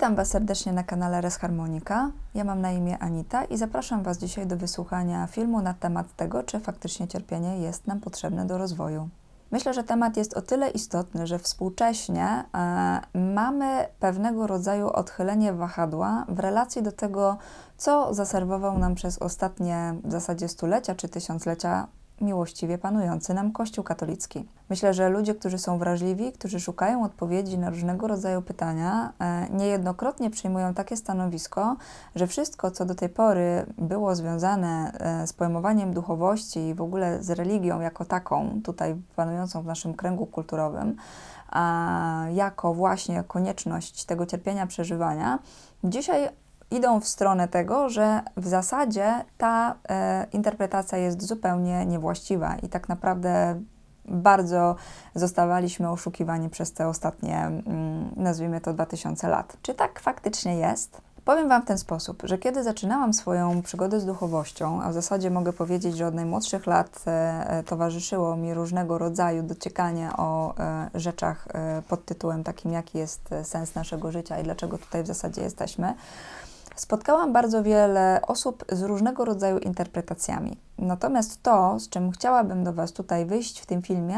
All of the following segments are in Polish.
Witam Was serdecznie na kanale Res Harmonika. Ja mam na imię Anita i zapraszam Was dzisiaj do wysłuchania filmu na temat tego, czy faktycznie cierpienie jest nam potrzebne do rozwoju. Myślę, że temat jest o tyle istotny, że współcześnie e, mamy pewnego rodzaju odchylenie wahadła w relacji do tego, co zaserwował nam przez ostatnie w zasadzie stulecia czy tysiąclecia miłościwie panujący nam Kościół katolicki. Myślę, że ludzie, którzy są wrażliwi, którzy szukają odpowiedzi na różnego rodzaju pytania, e, niejednokrotnie przyjmują takie stanowisko, że wszystko, co do tej pory było związane e, z pojmowaniem duchowości i w ogóle z religią jako taką, tutaj panującą w naszym kręgu kulturowym, a jako właśnie konieczność tego cierpienia, przeżywania, dzisiaj idą w stronę tego, że w zasadzie ta e, interpretacja jest zupełnie niewłaściwa i tak naprawdę bardzo zostawaliśmy oszukiwani przez te ostatnie, mm, nazwijmy to 2000 lat. Czy tak faktycznie jest? Powiem Wam w ten sposób, że kiedy zaczynałam swoją przygodę z duchowością, a w zasadzie mogę powiedzieć, że od najmłodszych lat e, e towarzyszyło mi różnego rodzaju dociekanie o e, rzeczach e, pod tytułem takim, jaki jest sens naszego życia i dlaczego tutaj w zasadzie jesteśmy, Spotkałam bardzo wiele osób z różnego rodzaju interpretacjami. Natomiast to, z czym chciałabym do Was tutaj wyjść w tym filmie,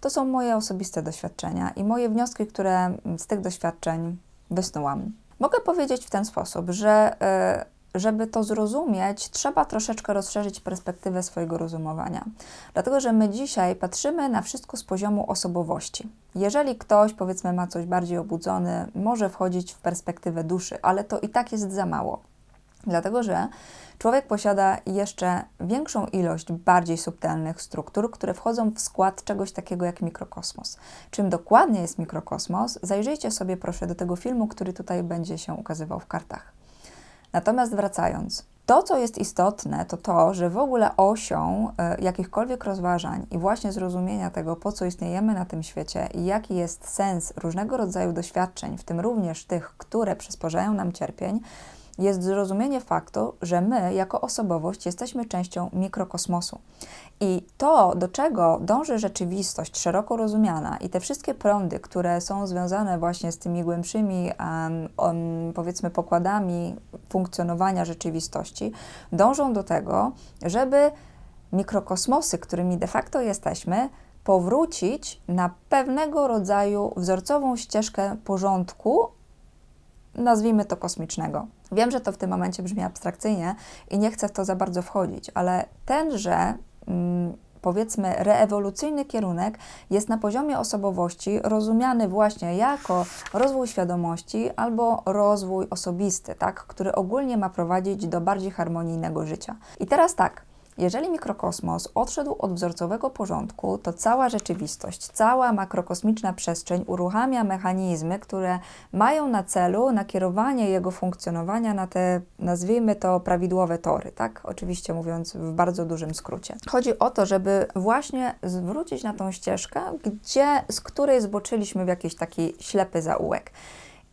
to są moje osobiste doświadczenia i moje wnioski, które z tych doświadczeń wysnułam. Mogę powiedzieć w ten sposób, że yy, żeby to zrozumieć, trzeba troszeczkę rozszerzyć perspektywę swojego rozumowania. Dlatego, że my dzisiaj patrzymy na wszystko z poziomu osobowości. Jeżeli ktoś, powiedzmy, ma coś bardziej obudzony, może wchodzić w perspektywę duszy, ale to i tak jest za mało. Dlatego, że człowiek posiada jeszcze większą ilość bardziej subtelnych struktur, które wchodzą w skład czegoś takiego jak mikrokosmos. Czym dokładnie jest mikrokosmos, zajrzyjcie sobie proszę do tego filmu, który tutaj będzie się ukazywał w kartach. Natomiast wracając, to, co jest istotne, to to, że w ogóle osią y, jakichkolwiek rozważań i właśnie zrozumienia tego, po co istniejemy na tym świecie i jaki jest sens różnego rodzaju doświadczeń, w tym również tych, które przysporzają nam cierpień, jest zrozumienie faktu, że my, jako osobowość, jesteśmy częścią mikrokosmosu. I to, do czego dąży rzeczywistość szeroko rozumiana i te wszystkie prądy, które są związane właśnie z tymi głębszymi, um, um, powiedzmy, pokładami funkcjonowania rzeczywistości, dążą do tego, żeby mikrokosmosy, którymi de facto jesteśmy, powrócić na pewnego rodzaju wzorcową ścieżkę porządku, nazwijmy to kosmicznego. Wiem, że to w tym momencie brzmi abstrakcyjnie i nie chcę w to za bardzo wchodzić, ale tenże mm, powiedzmy reewolucyjny kierunek jest na poziomie osobowości rozumiany właśnie jako rozwój świadomości albo rozwój osobisty, tak, który ogólnie ma prowadzić do bardziej harmonijnego życia. I teraz tak, jeżeli mikrokosmos odszedł od wzorcowego porządku, to cała rzeczywistość, cała makrokosmiczna przestrzeń uruchamia mechanizmy, które mają na celu nakierowanie jego funkcjonowania na te, nazwijmy to, prawidłowe tory, tak? Oczywiście mówiąc w bardzo dużym skrócie. Chodzi o to, żeby właśnie zwrócić na tą ścieżkę, gdzie, z której zboczyliśmy w jakiś taki ślepy zaułek.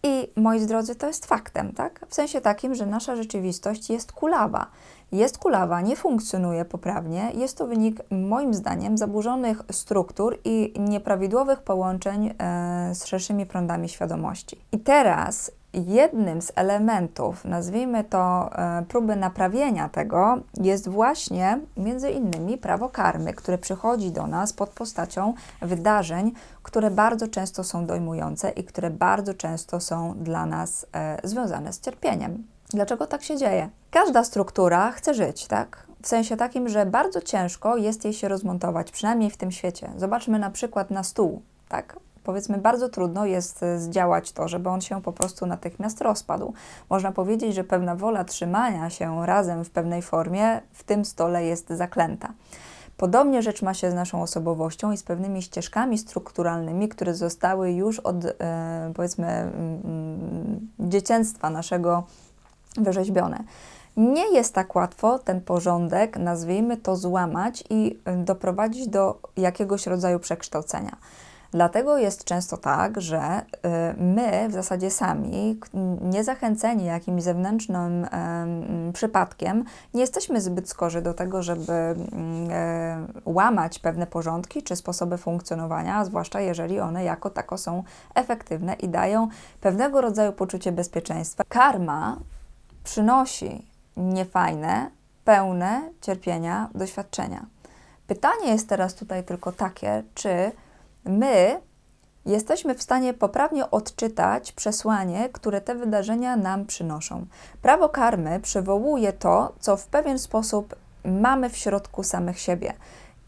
I moi drodzy, to jest faktem, tak? W sensie takim, że nasza rzeczywistość jest kulawa jest kulawa, nie funkcjonuje poprawnie. Jest to wynik, moim zdaniem, zaburzonych struktur i nieprawidłowych połączeń e, z szerszymi prądami świadomości. I teraz jednym z elementów, nazwijmy to e, próby naprawienia tego, jest właśnie między innymi prawo karmy, które przychodzi do nas pod postacią wydarzeń, które bardzo często są dojmujące i które bardzo często są dla nas e, związane z cierpieniem. Dlaczego tak się dzieje? Każda struktura chce żyć, tak? W sensie takim, że bardzo ciężko jest jej się rozmontować, przynajmniej w tym świecie. Zobaczmy na przykład na stół, tak? Powiedzmy, bardzo trudno jest e, zdziałać to, żeby on się po prostu natychmiast rozpadł. Można powiedzieć, że pewna wola trzymania się razem w pewnej formie w tym stole jest zaklęta. Podobnie rzecz ma się z naszą osobowością i z pewnymi ścieżkami strukturalnymi, które zostały już od, e, powiedzmy, mm, dzieciństwa naszego wyrzeźbione. Nie jest tak łatwo ten porządek, nazwijmy to, złamać i y, doprowadzić do jakiegoś rodzaju przekształcenia. Dlatego jest często tak, że y, my w zasadzie sami, niezachęceni jakimś zewnętrznym przypadkiem, nie jesteśmy zbyt skorzy do tego, żeby mm, e, łamać pewne porządki czy sposoby funkcjonowania, zwłaszcza jeżeli one jako tako są efektywne i dają pewnego rodzaju poczucie bezpieczeństwa. Karma przynosi niefajne, pełne cierpienia doświadczenia. Pytanie jest teraz tutaj tylko takie, czy my jesteśmy w stanie poprawnie odczytać przesłanie, które te wydarzenia nam przynoszą. Prawo karmy przywołuje to, co w pewien sposób mamy w środku samych siebie.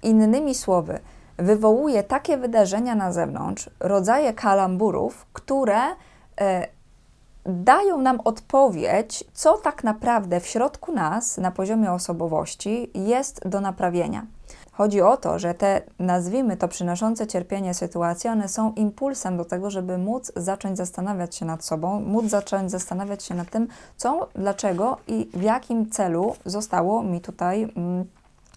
Innymi słowy, wywołuje takie wydarzenia na zewnątrz, rodzaje kalamburów, które e, dają nam odpowiedź, co tak naprawdę w środku nas, na poziomie osobowości, jest do naprawienia. Chodzi o to, że te, nazwijmy to, przynoszące cierpienie sytuacje, one są impulsem do tego, żeby móc zacząć zastanawiać się nad sobą, móc zacząć zastanawiać się nad tym, co, dlaczego i w jakim celu zostało mi tutaj. Mm,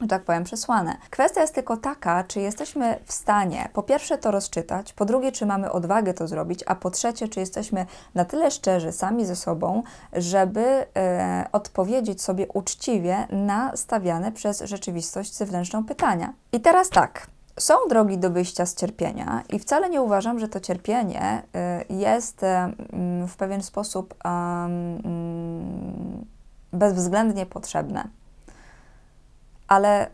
że tak powiem, przesłane. Kwestia jest tylko taka, czy jesteśmy w stanie po pierwsze to rozczytać, po drugie, czy mamy odwagę to zrobić, a po trzecie, czy jesteśmy na tyle szczerzy sami ze sobą, żeby e, odpowiedzieć sobie uczciwie na stawiane przez rzeczywistość zewnętrzną pytania. I teraz tak. Są drogi do wyjścia z cierpienia, i wcale nie uważam, że to cierpienie y, jest y, w pewien sposób um, bezwzględnie potrzebne ale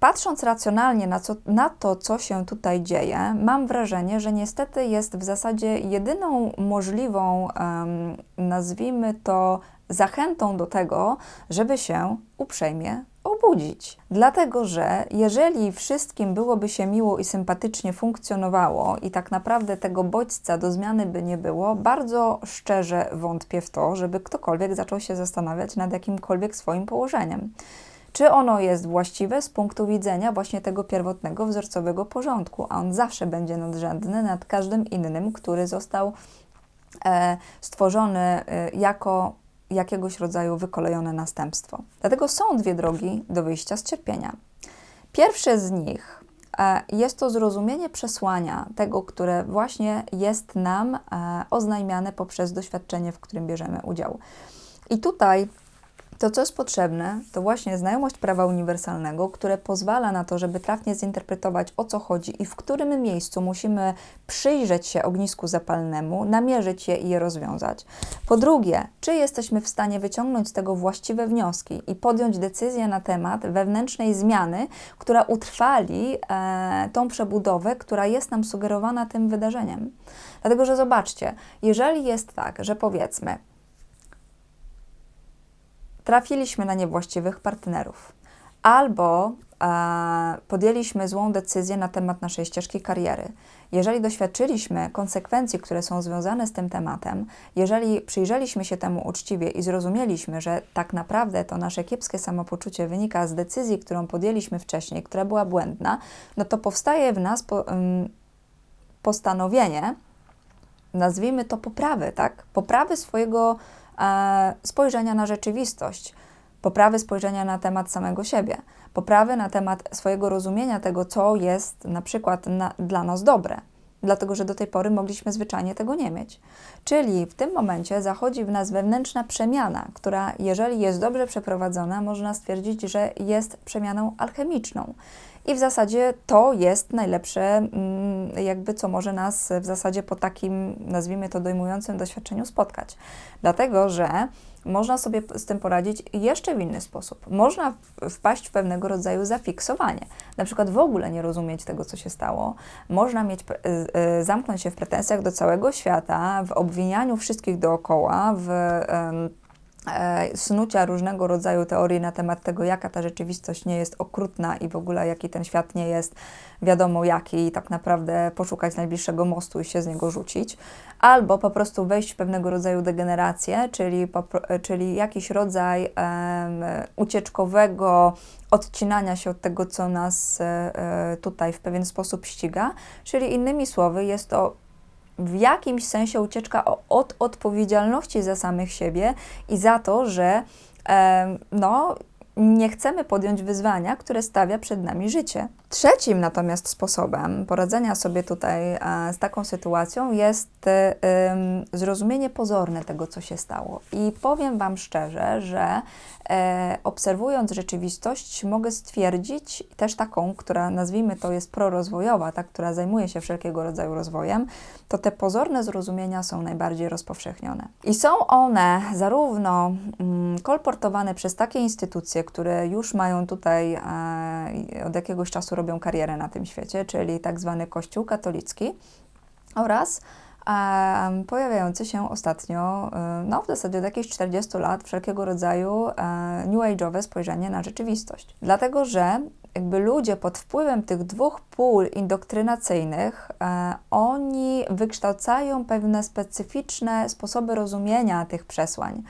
patrząc racjonalnie na, co, na to, co się tutaj dzieje, mam wrażenie, że niestety jest w zasadzie jedyną możliwą, um, nazwijmy to, zachętą do tego, żeby się uprzejmie obudzić. Dlatego, że jeżeli wszystkim byłoby się miło i sympatycznie funkcjonowało i tak naprawdę tego bodźca do zmiany by nie było, bardzo szczerze wątpię w to, żeby ktokolwiek zaczął się zastanawiać nad jakimkolwiek swoim położeniem czy ono jest właściwe z punktu widzenia właśnie tego pierwotnego, wzorcowego porządku, a on zawsze będzie nadrzędny nad każdym innym, który został e, stworzony e, jako jakiegoś rodzaju wykolejone następstwo. Dlatego są dwie drogi do wyjścia z cierpienia. Pierwsze z nich e, jest to zrozumienie przesłania tego, które właśnie jest nam oznajmiane poprzez doświadczenie, w którym bierzemy udział. I tutaj to, co jest potrzebne, to właśnie znajomość prawa uniwersalnego, które pozwala na to, żeby trafnie zinterpretować o co chodzi i w którym miejscu musimy przyjrzeć się ognisku zapalnemu, namierzyć je i je rozwiązać. Po drugie, czy jesteśmy w stanie wyciągnąć z tego właściwe wnioski i podjąć decyzję na temat wewnętrznej zmiany, która utrwali e, tą przebudowę, która jest nam sugerowana tym wydarzeniem. Dlatego, że zobaczcie, jeżeli jest tak, że powiedzmy, trafiliśmy na niewłaściwych partnerów, albo e, podjęliśmy złą decyzję na temat naszej ścieżki kariery. Jeżeli doświadczyliśmy konsekwencji, które są związane z tym tematem, jeżeli przyjrzeliśmy się temu uczciwie i zrozumieliśmy, że tak naprawdę to nasze kiepskie samopoczucie wynika z decyzji, którą podjęliśmy wcześniej, która była błędna, no to powstaje w nas po, postanowienie, nazwijmy to poprawy, tak? Poprawy swojego spojrzenia na rzeczywistość, poprawy spojrzenia na temat samego siebie, poprawy na temat swojego rozumienia tego, co jest na przykład na, dla nas dobre, dlatego że do tej pory mogliśmy zwyczajnie tego nie mieć. Czyli w tym momencie zachodzi w nas wewnętrzna przemiana, która, jeżeli jest dobrze przeprowadzona, można stwierdzić, że jest przemianą alchemiczną. I w zasadzie to jest najlepsze, mm, jakby co może nas w zasadzie po takim, nazwijmy to, dojmującym doświadczeniu spotkać. Dlatego, że można sobie z tym poradzić jeszcze w inny sposób. Można wpaść w pewnego rodzaju zafiksowanie, na przykład w ogóle nie rozumieć tego, co się stało. Można mieć, y, y, zamknąć się w pretensjach do całego świata, w obwinianiu wszystkich dookoła, w snucia różnego rodzaju teorii na temat tego, jaka ta rzeczywistość nie jest okrutna i w ogóle jaki ten świat nie jest wiadomo jaki i tak naprawdę poszukać najbliższego mostu i się z niego rzucić, albo po prostu wejść w pewnego rodzaju degenerację, czyli, czyli jakiś rodzaj um, ucieczkowego odcinania się od tego, co nas e, e, tutaj w pewien sposób ściga, czyli innymi słowy jest to w jakimś sensie ucieczka od odpowiedzialności za samych siebie i za to, że no, nie chcemy podjąć wyzwania, które stawia przed nami życie. Trzecim natomiast sposobem poradzenia sobie tutaj e, z taką sytuacją jest e, zrozumienie pozorne tego, co się stało. I powiem Wam szczerze, że e, obserwując rzeczywistość, mogę stwierdzić też taką, która nazwijmy to jest prorozwojowa, ta, która zajmuje się wszelkiego rodzaju rozwojem, to te pozorne zrozumienia są najbardziej rozpowszechnione. I są one zarówno mm, kolportowane przez takie instytucje, które już mają tutaj e, od jakiegoś czasu robią karierę na tym świecie, czyli tak zwany Kościół katolicki oraz e, pojawiający się ostatnio, e, no w zasadzie od jakichś 40 lat, wszelkiego rodzaju new age'owe spojrzenie na rzeczywistość. Dlatego, że jakby ludzie pod wpływem tych dwóch pól indoktrynacyjnych, oni wykształcają pewne specyficzne sposoby rozumienia tych przesłań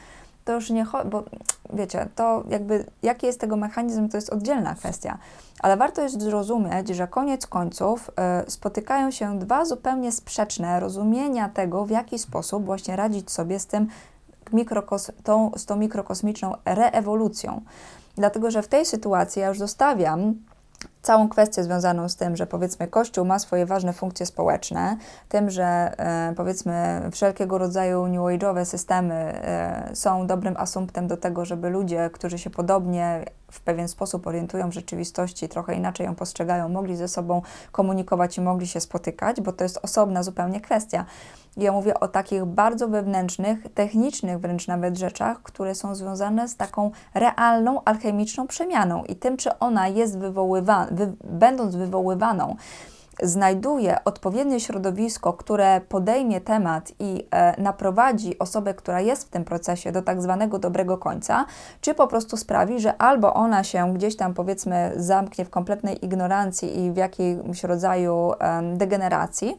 to już nie chodzi, bo wiecie, to jakby jaki jest tego mechanizm, to jest oddzielna kwestia. Ale warto jest zrozumieć, że koniec końców y, spotykają się dwa zupełnie sprzeczne rozumienia tego, w jaki sposób właśnie radzić sobie z tym mikrokos tą, z tą mikrokosmiczną reewolucją. Dlatego, że w tej sytuacji ja już zostawiam całą kwestię związaną z tym, że powiedzmy Kościół ma swoje ważne funkcje społeczne, tym, że e, powiedzmy wszelkiego rodzaju new age'owe systemy e, są dobrym asumptem do tego, żeby ludzie, którzy się podobnie w pewien sposób orientują w rzeczywistości, trochę inaczej ją postrzegają, mogli ze sobą komunikować i mogli się spotykać, bo to jest osobna zupełnie kwestia. Ja mówię o takich bardzo wewnętrznych, technicznych wręcz nawet rzeczach, które są związane z taką realną, alchemiczną przemianą. I tym, czy ona jest wywoływana, wy, będąc wywoływaną, znajduje odpowiednie środowisko, które podejmie temat i e, naprowadzi osobę, która jest w tym procesie do tak zwanego dobrego końca, czy po prostu sprawi, że albo ona się gdzieś tam powiedzmy zamknie w kompletnej ignorancji i w jakimś rodzaju e, degeneracji,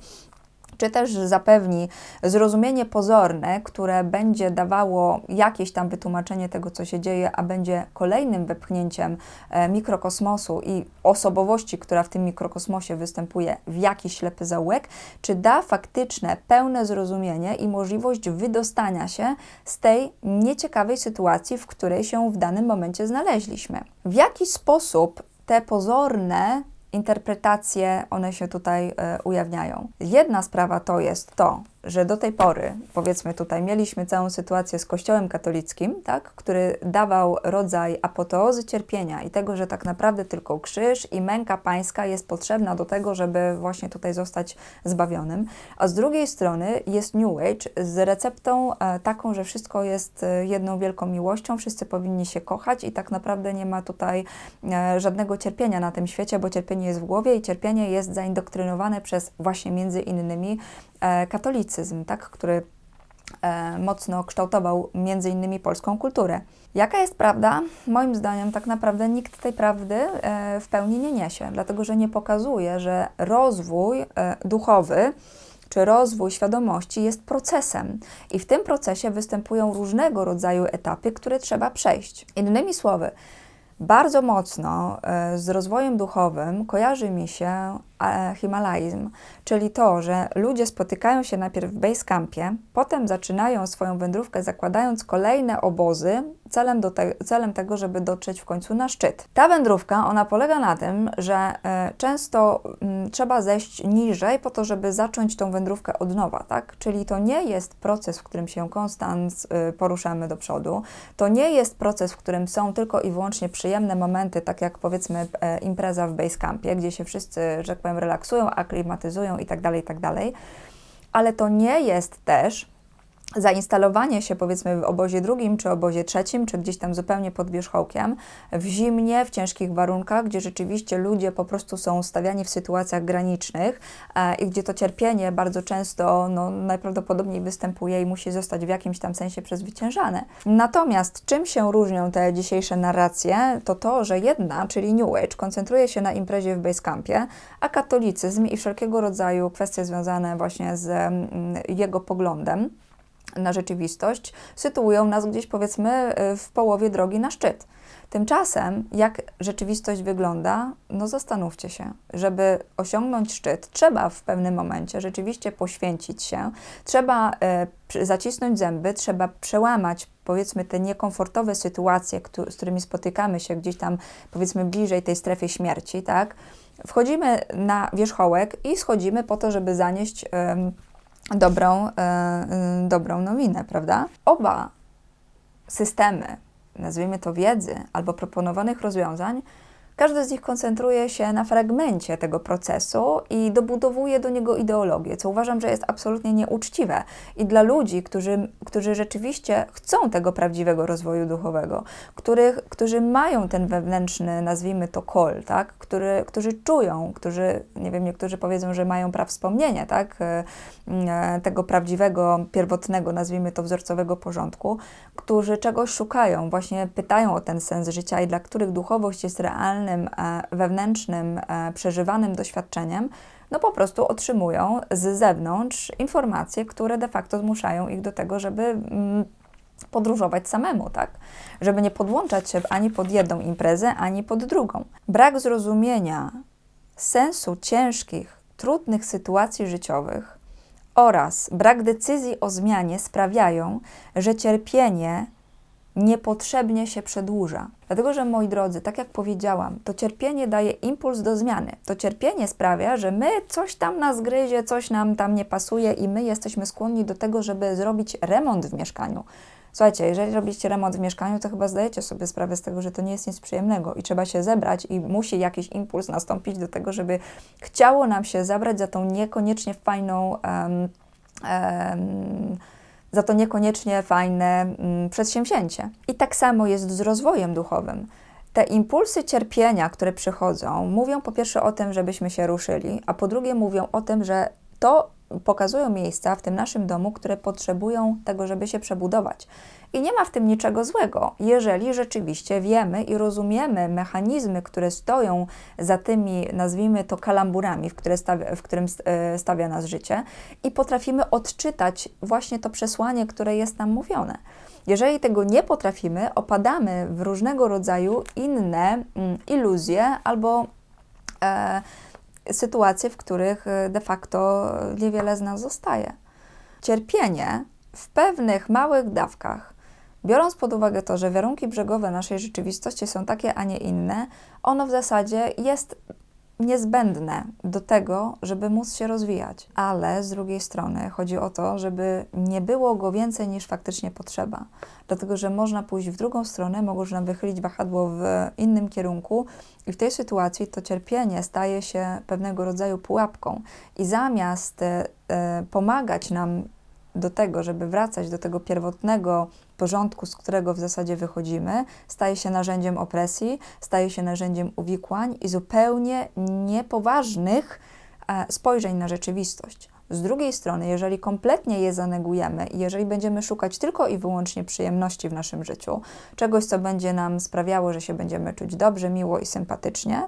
czy też zapewni zrozumienie pozorne, które będzie dawało jakieś tam wytłumaczenie tego, co się dzieje, a będzie kolejnym wepchnięciem e, mikrokosmosu i osobowości, która w tym mikrokosmosie występuje w jakiś ślepy zaułek, czy da faktyczne, pełne zrozumienie i możliwość wydostania się z tej nieciekawej sytuacji, w której się w danym momencie znaleźliśmy. W jaki sposób te pozorne interpretacje one się tutaj e, ujawniają. Jedna sprawa to jest to, że do tej pory, powiedzmy tutaj, mieliśmy całą sytuację z Kościołem katolickim, tak, który dawał rodzaj apoteozy cierpienia i tego, że tak naprawdę tylko krzyż i męka pańska jest potrzebna do tego, żeby właśnie tutaj zostać zbawionym. A z drugiej strony jest New Age z receptą e, taką, że wszystko jest e, jedną wielką miłością, wszyscy powinni się kochać i tak naprawdę nie ma tutaj e, żadnego cierpienia na tym świecie, bo cierpienie jest w głowie i cierpienie jest zaindoktrynowane przez właśnie między innymi katolicyzm, tak, który e, mocno kształtował między innymi polską kulturę. Jaka jest prawda? Moim zdaniem tak naprawdę nikt tej prawdy e, w pełni nie niesie, dlatego że nie pokazuje, że rozwój duchowy czy rozwój świadomości jest procesem i w tym procesie występują różnego rodzaju etapy, które trzeba przejść. Innymi słowy, bardzo mocno z rozwojem duchowym kojarzy mi się Himalaizm, czyli to, że ludzie spotykają się najpierw w base campie, potem zaczynają swoją wędrówkę zakładając kolejne obozy celem, do te, celem tego, żeby dotrzeć w końcu na szczyt. Ta wędrówka, ona polega na tym, że e, często m, trzeba zejść niżej po to, żeby zacząć tą wędrówkę od nowa, tak? Czyli to nie jest proces, w którym się konstans y, poruszamy do przodu, to nie jest proces, w którym są tylko i wyłącznie przyjemne momenty, tak jak powiedzmy e, impreza w base campie, gdzie się wszyscy, że tak powiem, relaksują, aklimatyzują itd., tak itd., tak ale to nie jest też zainstalowanie się powiedzmy w obozie drugim, czy obozie trzecim, czy gdzieś tam zupełnie pod wierzchołkiem, w zimnie, w ciężkich warunkach, gdzie rzeczywiście ludzie po prostu są stawiani w sytuacjach granicznych e, i gdzie to cierpienie bardzo często no, najprawdopodobniej występuje i musi zostać w jakimś tam sensie przezwyciężane. Natomiast czym się różnią te dzisiejsze narracje, to to, że jedna, czyli New Age, koncentruje się na imprezie w Basecampie, a katolicyzm i wszelkiego rodzaju kwestie związane właśnie z mm, jego poglądem, na rzeczywistość, sytuują nas gdzieś powiedzmy w połowie drogi na szczyt. Tymczasem, jak rzeczywistość wygląda, no zastanówcie się, żeby osiągnąć szczyt, trzeba w pewnym momencie rzeczywiście poświęcić się, trzeba e, zacisnąć zęby, trzeba przełamać powiedzmy te niekomfortowe sytuacje, z którymi spotykamy się gdzieś tam powiedzmy bliżej tej strefy śmierci, tak? Wchodzimy na wierzchołek i schodzimy po to, żeby zanieść dobrą, e, dobrą nowinę, prawda? Oba systemy, nazwijmy to wiedzy albo proponowanych rozwiązań, każdy z nich koncentruje się na fragmencie tego procesu i dobudowuje do niego ideologię, co uważam, że jest absolutnie nieuczciwe. I dla ludzi, którzy, którzy rzeczywiście chcą tego prawdziwego rozwoju duchowego, których, którzy mają ten wewnętrzny, nazwijmy to kol, tak? Który, którzy czują, którzy, nie wiem, niektórzy powiedzą, że mają praw wspomnienia, tak? E, e, tego prawdziwego, pierwotnego, nazwijmy to wzorcowego porządku, którzy czegoś szukają, właśnie pytają o ten sens życia i dla których duchowość jest realna, realnym, e, wewnętrznym, e, przeżywanym doświadczeniem, no po prostu otrzymują z zewnątrz informacje, które de facto zmuszają ich do tego, żeby mm, podróżować samemu, tak? Żeby nie podłączać się ani pod jedną imprezę, ani pod drugą. Brak zrozumienia sensu ciężkich, trudnych sytuacji życiowych oraz brak decyzji o zmianie sprawiają, że cierpienie niepotrzebnie się przedłuża. Dlatego, że moi drodzy, tak jak powiedziałam, to cierpienie daje impuls do zmiany. To cierpienie sprawia, że my coś tam nas gryzie, coś nam tam nie pasuje i my jesteśmy skłonni do tego, żeby zrobić remont w mieszkaniu. Słuchajcie, jeżeli robicie remont w mieszkaniu, to chyba zdajecie sobie sprawę z tego, że to nie jest nic przyjemnego i trzeba się zebrać i musi jakiś impuls nastąpić do tego, żeby chciało nam się zabrać za tą niekoniecznie fajną um, um, za to niekoniecznie fajne mm, przedsięwzięcie. I tak samo jest z rozwojem duchowym. Te impulsy cierpienia, które przychodzą, mówią po pierwsze o tym, żebyśmy się ruszyli, a po drugie mówią o tym, że to pokazują miejsca w tym naszym domu, które potrzebują tego, żeby się przebudować. I nie ma w tym niczego złego, jeżeli rzeczywiście wiemy i rozumiemy mechanizmy, które stoją za tymi, nazwijmy to, kalamburami, w, stawia, w którym e, stawia nas życie, i potrafimy odczytać właśnie to przesłanie, które jest nam mówione. Jeżeli tego nie potrafimy, opadamy w różnego rodzaju inne mm, iluzje albo e, sytuacje, w których e, de facto niewiele z nas zostaje. Cierpienie w pewnych małych dawkach, biorąc pod uwagę to, że warunki brzegowe naszej rzeczywistości są takie, a nie inne, ono w zasadzie jest niezbędne do tego, żeby móc się rozwijać. Ale z drugiej strony chodzi o to, żeby nie było go więcej niż faktycznie potrzeba. Dlatego, że można pójść w drugą stronę, można wychylić wahadło w innym kierunku i w tej sytuacji to cierpienie staje się pewnego rodzaju pułapką. I zamiast e, pomagać nam do tego, żeby wracać do tego pierwotnego porządku, z którego w zasadzie wychodzimy, staje się narzędziem opresji, staje się narzędziem uwikłań i zupełnie niepoważnych e, spojrzeń na rzeczywistość. Z drugiej strony, jeżeli kompletnie je zanegujemy i jeżeli będziemy szukać tylko i wyłącznie przyjemności w naszym życiu, czegoś, co będzie nam sprawiało, że się będziemy czuć dobrze, miło i sympatycznie,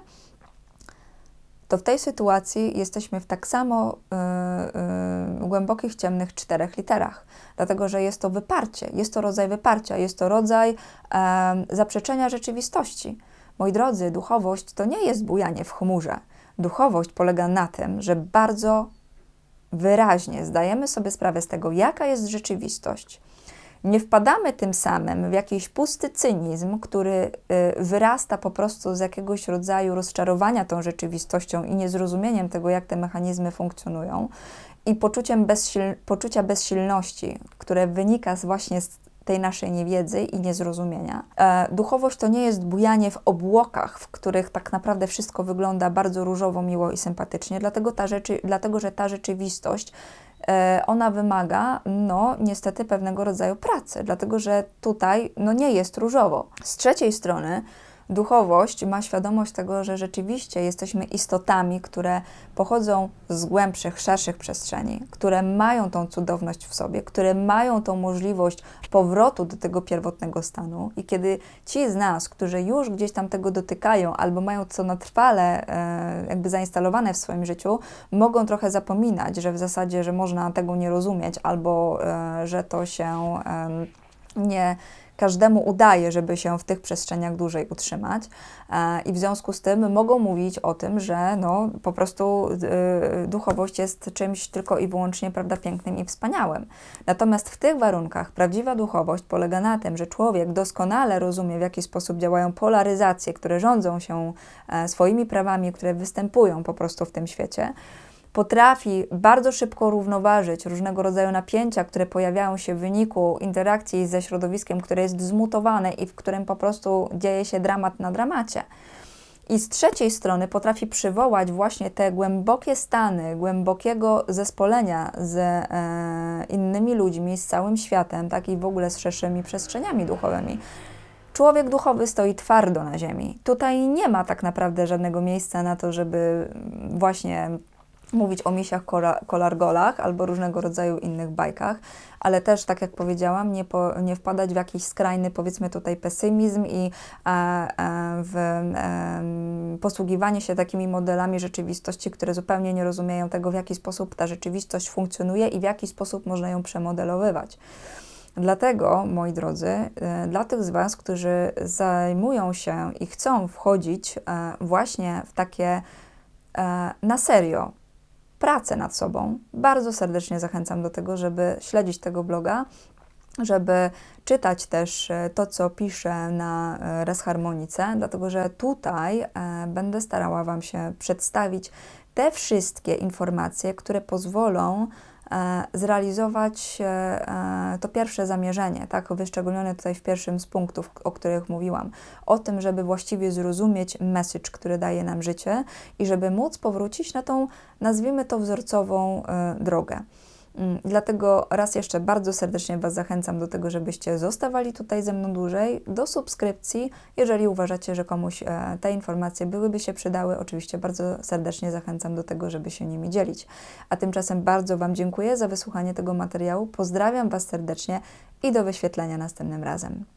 to w tej sytuacji jesteśmy w tak samo y, y, głębokich, ciemnych czterech literach, dlatego że jest to wyparcie, jest to rodzaj wyparcia, jest to rodzaj y, zaprzeczenia rzeczywistości. Moi drodzy, duchowość to nie jest bujanie w chmurze. Duchowość polega na tym, że bardzo wyraźnie zdajemy sobie sprawę z tego, jaka jest rzeczywistość, nie wpadamy tym samym w jakiś pusty cynizm, który y, wyrasta po prostu z jakiegoś rodzaju rozczarowania tą rzeczywistością i niezrozumieniem tego, jak te mechanizmy funkcjonują, i poczuciem bezsil poczucia bezsilności, które wynika właśnie z tej naszej niewiedzy i niezrozumienia. E, duchowość to nie jest bujanie w obłokach, w których tak naprawdę wszystko wygląda bardzo różowo, miło i sympatycznie, dlatego, ta rzeczy, dlatego że ta rzeczywistość ona wymaga, no niestety, pewnego rodzaju pracy, dlatego że tutaj no, nie jest różowo. Z trzeciej strony, duchowość ma świadomość tego, że rzeczywiście jesteśmy istotami, które pochodzą z głębszych, szerszych przestrzeni, które mają tą cudowność w sobie, które mają tą możliwość powrotu do tego pierwotnego stanu. I kiedy ci z nas, którzy już gdzieś tam tego dotykają albo mają to na trwale e, jakby zainstalowane w swoim życiu, mogą trochę zapominać, że w zasadzie, że można tego nie rozumieć albo e, że to się nie każdemu udaje, żeby się w tych przestrzeniach dłużej utrzymać e, i w związku z tym mogą mówić o tym, że no, po prostu y, duchowość jest czymś tylko i wyłącznie prawda, pięknym i wspaniałym. Natomiast w tych warunkach prawdziwa duchowość polega na tym, że człowiek doskonale rozumie, w jaki sposób działają polaryzacje, które rządzą się e, swoimi prawami, które występują po prostu w tym świecie potrafi bardzo szybko równoważyć różnego rodzaju napięcia, które pojawiają się w wyniku interakcji ze środowiskiem, które jest zmutowane i w którym po prostu dzieje się dramat na dramacie. I z trzeciej strony potrafi przywołać właśnie te głębokie stany, głębokiego zespolenia z e, innymi ludźmi, z całym światem, tak i w ogóle z szerszymi przestrzeniami duchowymi. Człowiek duchowy stoi twardo na ziemi. Tutaj nie ma tak naprawdę żadnego miejsca na to, żeby właśnie mówić o misiach kolargolach albo różnego rodzaju innych bajkach, ale też, tak jak powiedziałam, nie, po, nie wpadać w jakiś skrajny, powiedzmy tutaj, pesymizm i e, e, w e, posługiwanie się takimi modelami rzeczywistości, które zupełnie nie rozumieją tego, w jaki sposób ta rzeczywistość funkcjonuje i w jaki sposób można ją przemodelowywać. Dlatego, moi drodzy, e, dla tych z Was, którzy zajmują się i chcą wchodzić e, właśnie w takie e, na serio pracę nad sobą, bardzo serdecznie zachęcam do tego, żeby śledzić tego bloga, żeby czytać też e, to, co piszę na e, Resharmonice, dlatego że tutaj e, będę starała Wam się przedstawić te wszystkie informacje, które pozwolą zrealizować e, e, to pierwsze zamierzenie, tak, wyszczególnione tutaj w pierwszym z punktów, o których mówiłam, o tym, żeby właściwie zrozumieć message, który daje nam życie i żeby móc powrócić na tą, nazwijmy to, wzorcową drogę. Mm, dlatego raz jeszcze bardzo serdecznie Was zachęcam do tego, żebyście zostawali tutaj ze mną dłużej, do subskrypcji. Jeżeli uważacie, że komuś e, te informacje byłyby się przydały, oczywiście bardzo serdecznie zachęcam do tego, żeby się nimi dzielić. A tymczasem bardzo Wam dziękuję za wysłuchanie tego materiału. Pozdrawiam Was serdecznie i do wyświetlenia następnym razem.